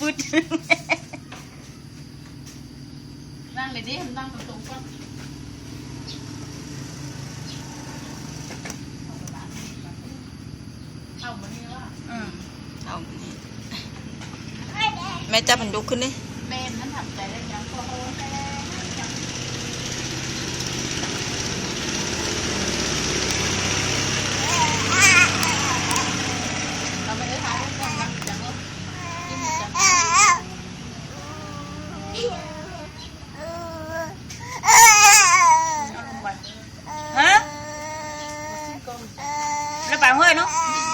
ฟืดนั่งเลยดินั่งตรงๆก่อนเอามานี่ว่าอืมเอานี่แม่จับมันดุขึ้นดิแม่นั้นทำใจได้ยังก็โอ้แม่ยังเราไม่ได้ทายกันนะจังเลยกินจัง เอาลงไป ฮะแล้วไปห้วย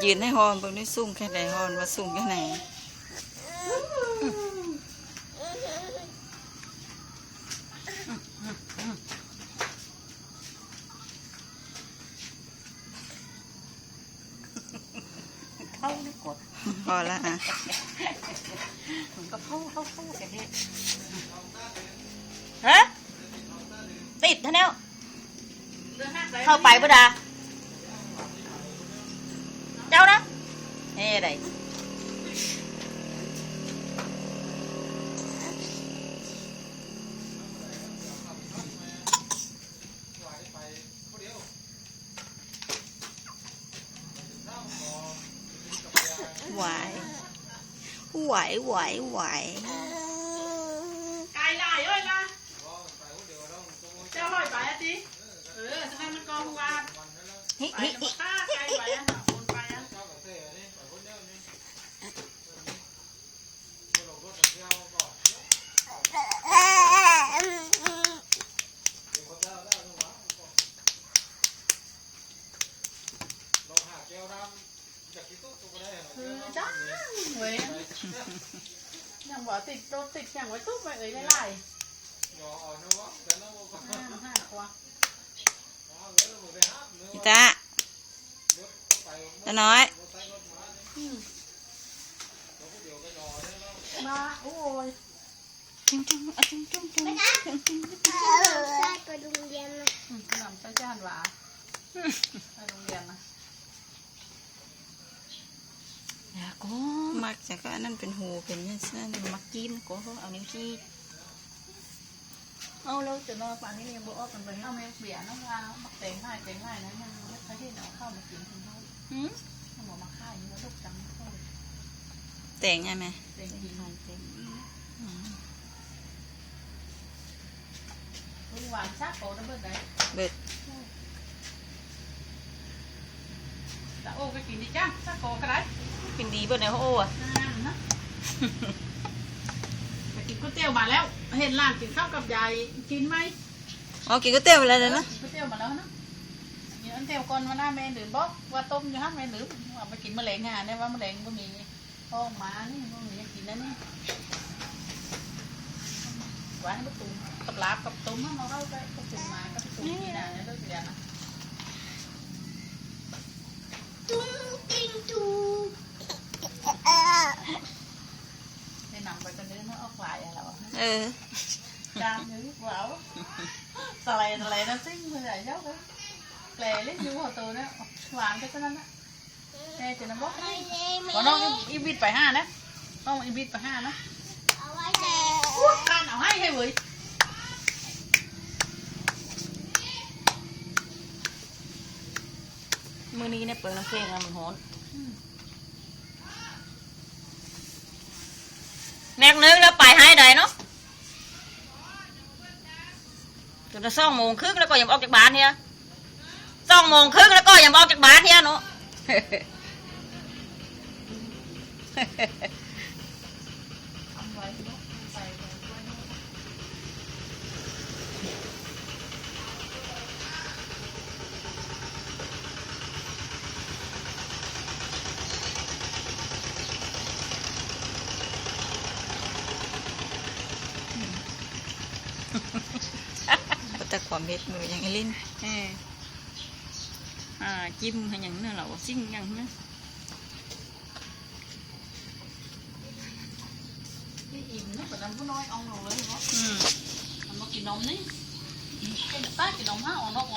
ายืนให้ฮอนเบิ่งได้สูงแค่ไหนฮอนว่าสูงแค่ไหนเข้าไม่กดพอละอะผมก็เข้าเข้าเข้ากันเนี่ยฮะติดท่าแนวเข้าไปบ่ดาเจ้านะ เฮ้ไดไหวไหวไหวไหวไกลหลา คือจ้าเว้ยยังบอกติดรถติดอย่างไว้ตู้ไปเอ้ยไล่ๆห้าห้ากว่าจิตาตาน้อย มาโอ้ยจุ้งจุ้งอะจุ้งจุ้งจุ้งจุ้งจุ้งอืมขนมใช้จานหวาไปโรงเรียนนะอย่าก็มักจะก็อันนั้นเป็นหูเป็นนี่นั่นมักกินก็เอานิ้วจี้เอาแล้วจะนอนป่านนี้ยังบอกออกกันไปเอาแม่เบียน้ำลามักเต็งง่ายเต็งง่ายนะยังไม่เคยที่เอาเข้ามากินคุณเขาหืมเขาบอกมาค่ายนี่ลูกจังเขา แต่งไงแม่เต็งหินเต็งอืมลุงหวานซักโอ้ตั้งเบิดไหนเบิดแต่โอ้ก็กินดีจ้าซักโกก็ได้เป็นดีเบิดในห้องโอ้อะอ่านะไปกินก๋วยเตี๋ยวมาแล้ว เห็นร้านกินข้าวกับยายกินไหมอ๋อกินก๋วยเตี๋ยวไปแล้วนะก๋วยเตี๋ยวมาแล้วนะนี่อันเตี๋ยวก่อนวันหน้าแม่ดื่มบอกว่าต้มอยู่ฮะแม่ดื่มว่าไปกินมะเร็งหาเนี่ยว่ามะเร็งก็มี พ่อมานี่มึงอยากกินนั่นนี่หวานกับตุ้มกับลาบกับตุ้มมาเราไปกับตุ้มมากับตุ้มนี่นะเนี่เรื่องเดียวนะตุ้มติงตุ้มในหนังไปกันเรื่องออกหลายอะไรวะเออจามนึกว่าสไลด์สไลด์นั่นซิ่งเลยอะเยอะเลยแกลเล็กอยู่หัวตัวเนี่ยหวานไปซะนั้นนะ nữ bảo tà lè tà lè nó xinh bây giờ dốc đó lè lấy vô hồ tù đó hoàng cho cái đó nghe thì nó bốc còn nó y bịt phải ha đó không y bịt phải ha đó can nào hay hay vậy มื้อนี้เนี่ยเปิดน้ำเพลงอะมันฮ้อนแม็กนึงแล้วไปให้ได้เนาะจนจะสองโมงครึ่งแล้วก็ยังออกจากบ้านเฮียสองโมงครึ่งแล้วก็ยังออกจากบ้านเฮียเนาะ แต่กว่าเม็ดหนูยังเล่น เออ อ่าจิ้มให้อย่างนั้นเหราซิ่งอย่างนั้นที่อิ่มนึกแบบนั้นผู้น้อยเอาลงเลยเพราะอืมมันมากินนมนี่กินใต้กินนมห้าออกนอก